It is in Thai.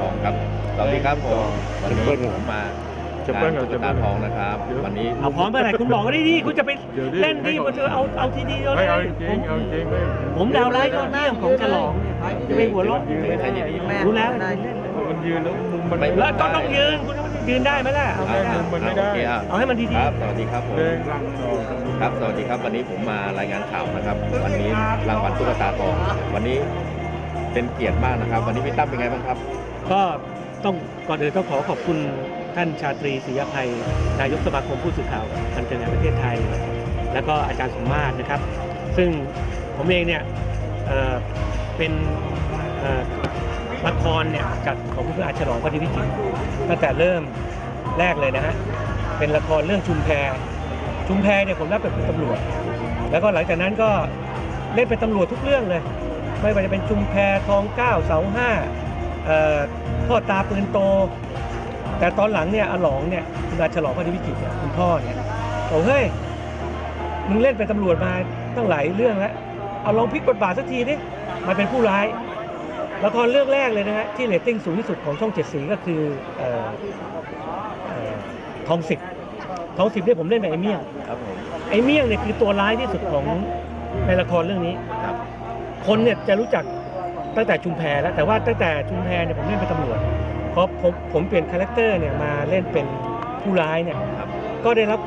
ทองครับ สวัสดีครับผม วันนี้จะเบิ้ลผมมาจะเบิ้ลงานเหรอตุ๊กตาทองนะครับเดี๋ยววันนี้เอาพร้อมเมื่อไหร่คุณบอกก็ได้ดิคุณจะไปเดี๋ยวดิเล่นดิมันจะเอาเอาทีเดียวเลไม่ยเอาจริงๆเอาจริงๆเลยผมดาวไลท์ยอดเยี่ยมของฉลองเนี่ยจะไปหัวเราะไม่ใช่อย่างนี้รู้แล้วมันยืนแล้วมุมมันไม่แล้วก็ต้องยืนคุณต้องยืนได้ไหมล่ะเอาไม่ไม่ได้มุมมันไม่ได้โอเคอะเอาให้มันดีครับสวัสดีครับผมเดินหลังออกครับสวัสดีครับวันนี้ผมมารายงานข่าวนะครับ วันนี้รางวัลตุ๊กตาทองวันนี้ เป็นเกียรติมากนะครับ วันนี้พี่ตั้มเป็นไงบ้างครับ ก็ต้องก่อนอื่นต้องขอขอบคุณท่านชาตรีศรียภัย นายกสมาคมผู้สื่อข่าวบันเทิงแห่งประเทศไทย แล้วก็อาจารย์สมมาตรนะครับ ซึ่งผมเองเนี่ยเเป็นละครเนี่ยจากของคุณอาฉลองพอดีวิจิตรตั้งแต่เริ่มแรกเลยนะฮะเป็นละครเรื่องชุมแพชุมแพเนี่ยผมรับเป็นตำรวจ แล้วก็หลังจากนั้นก็เล่นเป็นตำรวจทุกเรื่องเลย ไม่ว่าจะเป็นชุมแพทองเก้าเสาห้าเอ่อพ่อตาปืนโต แต่ตอนหลังเนี่ยอาหลองเนี่ยคุณอาฉลองพอดีวิจิตรเนี่ยคุณพ่อเนี่ยบอกเฮ้ยมึงเล่นเป็นตำรวจมาตั้งหลายเรื่องแล้วเอาลองพลิกบทบาทสักทีดิมาเป็นผู้ร้ายละครเรื่องแรกเลยนะฮะที่เรตติ้งสูงที่สุดของช่องเจ็ดสีก็คือเอ่อเอ่อทองสิบทองสิบเนี่ยผมเล่นเป็นไอ้เมี่ยงครับผมไอ้เมี่ยงเนี่ยคือตัวร้ายที่สุดของในละครเรื่องนี้ ครับคนเนี่ยจะรู้จักตั้งแต่ชุมแพแล้วแต่ว่าตั้งแต่ชุมแพเนี่ยผมเล่นเป็นตำรวจพอผมผมเปลี่ยนคาแรคเตอร์เนี่ยมาเล่นเป็นผู้ร้ายเนี่ยครับก็ได้รับ